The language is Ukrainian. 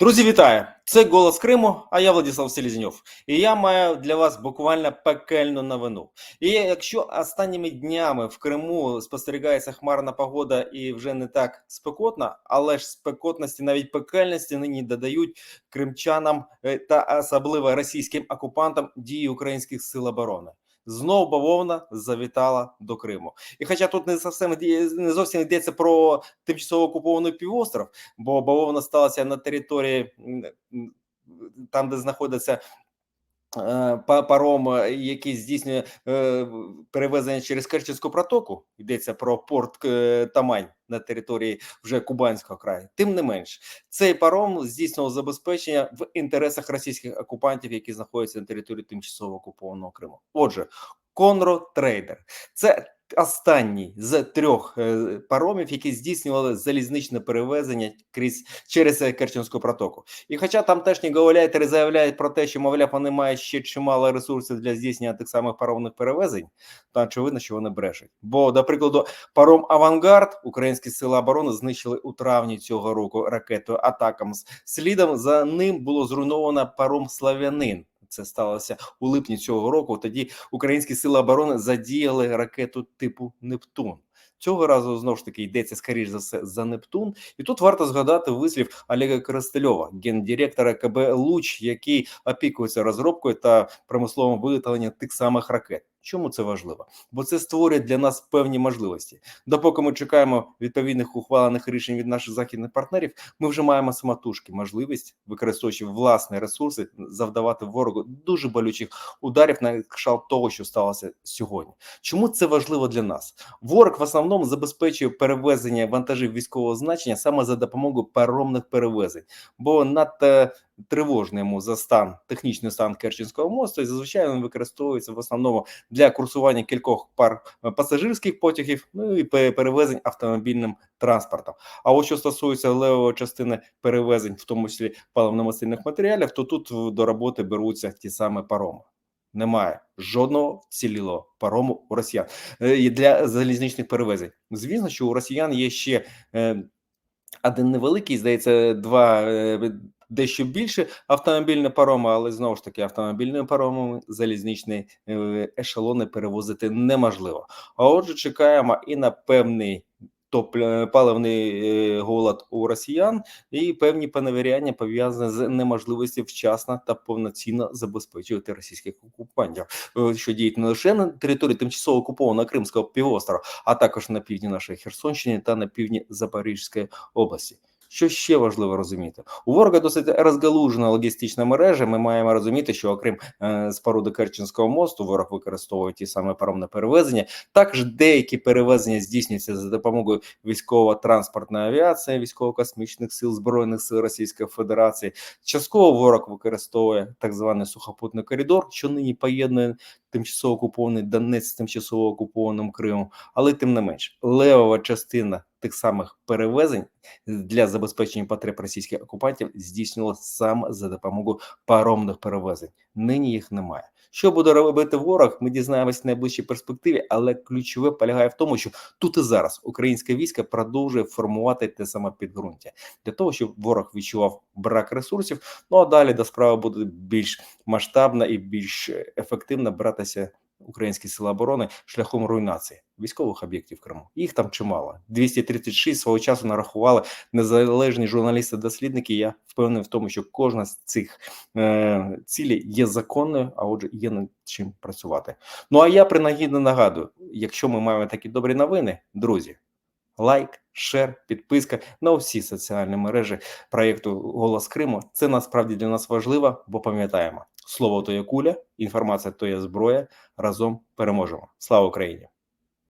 Друзі, вітаю! Це голос Криму. А я Владислав Селізньов. І я маю для вас буквально пекельну новину. І якщо останніми днями в Криму спостерігається хмарна погода і вже не так спекотна, але ж спекотності, навіть пекельності нині додають кримчанам е, та особливо російським окупантам дії українських сил оборони. Знов бавовна завітала до Криму. І хоча тут не зовсім не зовсім йдеться про тимчасово окупований півостров, бо бавовна сталася на території там, де знаходиться. Е, Паром, е, який здійснює е, перевезення через Керченську протоку, йдеться про порт Тамань на території вже Кубанського краю. Тим не менш, цей паром здійснював забезпечення в інтересах російських окупантів, які знаходяться на території тимчасово окупованого Криму. Отже, Конро Трейдер це останній з трьох е, паромів, які здійснювали залізничне перевезення крізь через е, Керченську протоку. І хоча там теж гауляйтери заявляють про те, що мовляв, вони мають ще чимало ресурсів для здійснення тих самих паромних перевезень, то очевидно, що вони брешуть. Бо, до прикладу, паром Авангард українські сили оборони знищили у травні цього року ракетою Атакамс. Слідом за ним було зруйновано паром Слав'янин. Це сталося у липні цього року. Тоді українські сили оборони задіяли ракету типу Нептун. Цього разу знову ж таки йдеться скоріш за все за Нептун, і тут варто згадати вислів Олега Коростельова, гендиректора КБ Луч, який опікується розробкою та промисловим виготовленням тих самих ракет. Чому це важливо? Бо це створює для нас певні можливості. Допоки ми чекаємо відповідних ухвалених рішень від наших західних партнерів, ми вже маємо самотужки можливість, використовуючи власні ресурси, завдавати ворогу дуже болючих ударів на кшталт того, що сталося сьогодні. Чому це важливо для нас? Ворог в основному забезпечує перевезення вантажів військового значення саме за допомогою паромних перевезень, бо надто тривожний за стан технічний стан Керченського мосту, і зазвичай він використовується в основному для курсування кількох пар е, пасажирських потягів, ну і перевезень автомобільним транспортом. А от що стосується левої частини перевезень, в тому числі паливно-мастильних матеріалів, то тут до роботи беруться ті самі пароми. Немає жодного вцілілого парому у росіян е, для залізничних перевезень. Звісно, що у росіян є ще е, один невеликий, здається, два дещо більше автомобільні пароми, але знову ж таки автомобільними паромами залізничні е, ешелони перевозити неможливо. А отже, чекаємо і на певний топ- паливний е, голод у росіян, і певні поневіряння пов'язані з неможливістю вчасно та повноцінно забезпечувати російських окупантів, е, що діють не лише на території тимчасово окупованого Кримського півострова, а також на півдні нашої Херсонщини та на півдні Запорізької області. Що ще важливо розуміти? У ворога досить розгалужена логістична мережа. Ми маємо розуміти, що окрім е, споруди Керченського мосту, ворог використовує ті саме паромне перевезення. Також деякі перевезення здійснюються за допомогою військово-транспортної авіації, військово-космічних сил збройних сил Російської Федерації. Частково ворог використовує так званий сухопутний коридор, що нині поєднує тимчасово окупований Донець з тимчасово окупованим Кримом. Але тим не менш, левова частина тих самих перевезень для забезпечення потреб російських окупантів здійснювалася саме за допомогою паромних перевезень. Нині їх немає. Що буде робити ворог? Ми дізнаємось в найближчій перспективі, але ключове полягає в тому, що тут і зараз українське військо продовжує формувати те саме підґрунтя для того, щоб ворог відчував брак ресурсів. Ну а далі до справи буде більш масштабна і більш ефективно братися українські сили оборони шляхом руйнації військових об'єктів Криму. Їх там чимало. 236 свого часу нарахували незалежні журналісти-дослідники. Я впевнений в тому, що кожна з цих е, цілей є законною, а отже, є над чим працювати. Ну а я принагідно нагадую: якщо ми маємо такі добрі новини, друзі. Лайк, шер, підписка на всі соціальні мережі проєкту Голос Криму. Це насправді для нас важливо, бо пам'ятаємо, слово то є куля, інформація то є зброя. Разом переможемо. Слава Україні!